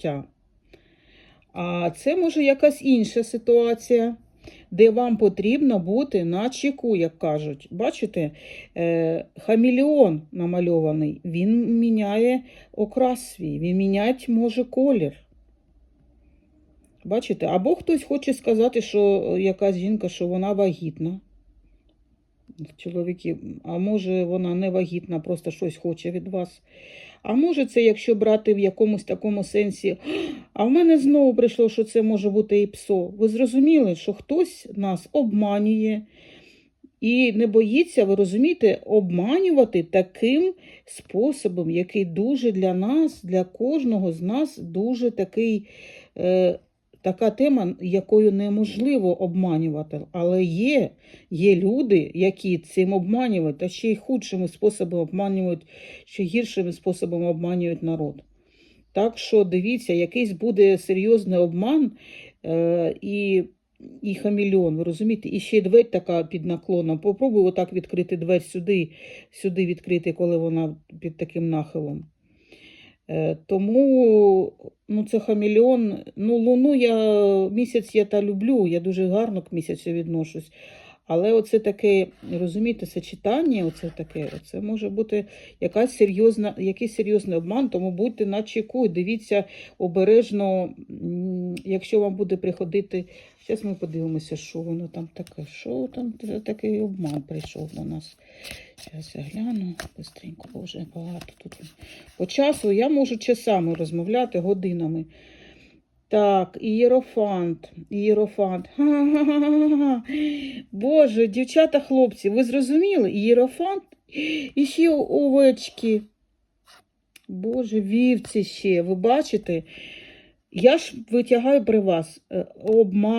життя. А це може якась інша ситуація, де вам потрібно бути на чеку, як кажуть. Бачите, е, хамелеон намальований, він міняє окрас свій, він міняти може колір. Бачите? Або хтось хоче сказати, що якась жінка, що вона вагітна. Чоловіки, а може вона не вагітна, просто щось хоче від вас. А може, це, якщо брати в якомусь такому сенсі, а в мене знову прийшло, що це може бути і псо. Ви зрозуміли, що хтось нас обманює і не боїться, ви розумієте, обманювати таким способом, який дуже для нас, для кожного з нас, дуже такий. Е, Така тема, якою неможливо обманювати, але є, є люди, які цим обманюють, та ще й худшими способами обманюють, ще гіршими способами обманюють народ. Так що дивіться, якийсь буде серйозний обман е, і, і хамільон, ви розумієте? І ще дверь така під наклоном. Попробуй отак відкрити двері сюди, сюди відкрити, коли вона під таким нахилом. Е, Тому ну, це хамелеон. Ну, луну я місяць я та люблю, я дуже гарно к місяцю відношусь. Але оце таке, розумієте, сочетання, оце таке, це може бути якась серйозна, якийсь серйозний обман, тому будьте на чеку, дивіться обережно, якщо вам буде приходити. Зараз ми подивимося, що воно там таке. Що там такий обман прийшов до нас. Зараз я гляну быстренько, бо вже багато тут. По часу я можу часами розмовляти годинами. Так, ієрофант, ієрофант. Ха-ха-ха-ха. Боже, дівчата, хлопці, ви зрозуміли? Ієрофант і ще овечки. Боже, вівці ще, ви бачите? Я ж витягаю при вас е, обман.